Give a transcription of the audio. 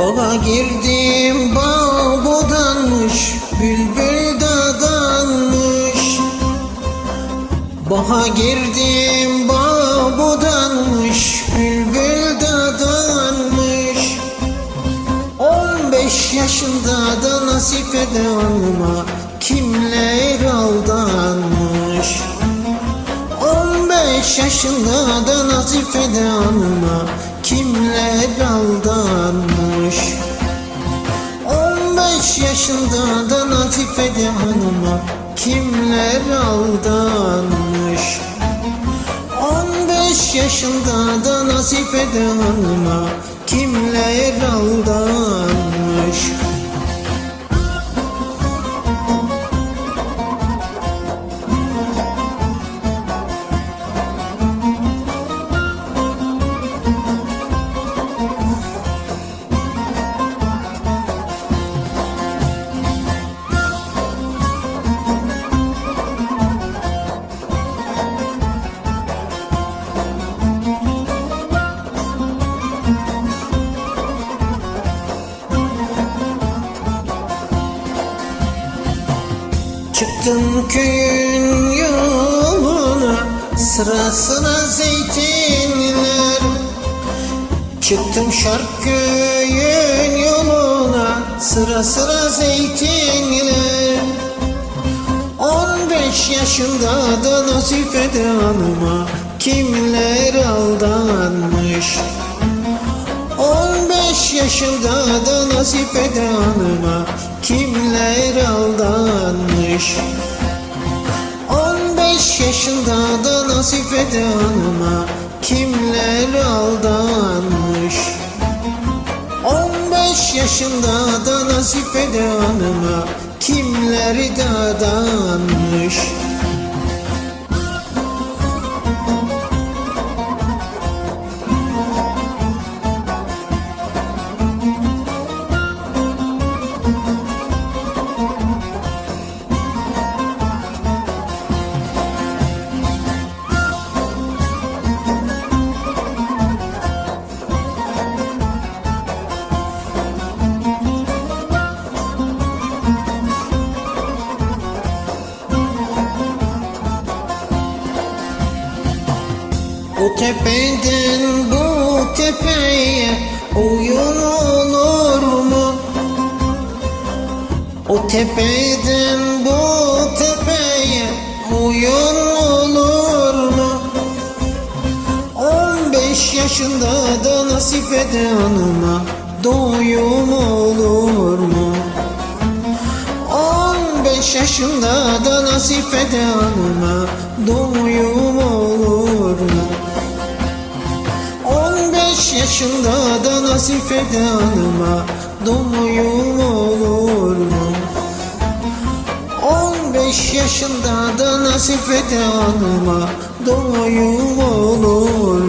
Baha girdim bağ budanmış Bülbül dadanmış. Baha girdim bağ budanmış Bülbül dadanmış. 15 yaşında da nasip hanıma Kimler aldanmış? 15 yaşında da Nazife hanıma kimler aldanmış 15 yaşında da Nazife hanıma kimler aldanmış 15 yaşında da Nazife hanıma kimler aldanmış Çıktım köyün yoluna Sıra sıra zeytinler. Çıktım şark köyün yoluna Sıra sıra zeytinler. 15 yaşında da Nazife hanıma Kimler aldanmış? 15 yaşında da Nazife hanıma kimler aldanmış 15 yaşında da Nazife hanıma kimler aldanmış? 15 yaşında da Nazife hanıma kimler dadanmış O tepeden bu tepeye oyun olur mu? O tepeden bu tepeye oyun olur mu? 15 yaşında da Nasife hanıma doyum olur mu? 15 yaşında da Nasife hanıma doyum olur 15 yaşında da Nasife hanıma. Doyum olur mu? 15 yaşında da Nasife hanıma. Doyum olur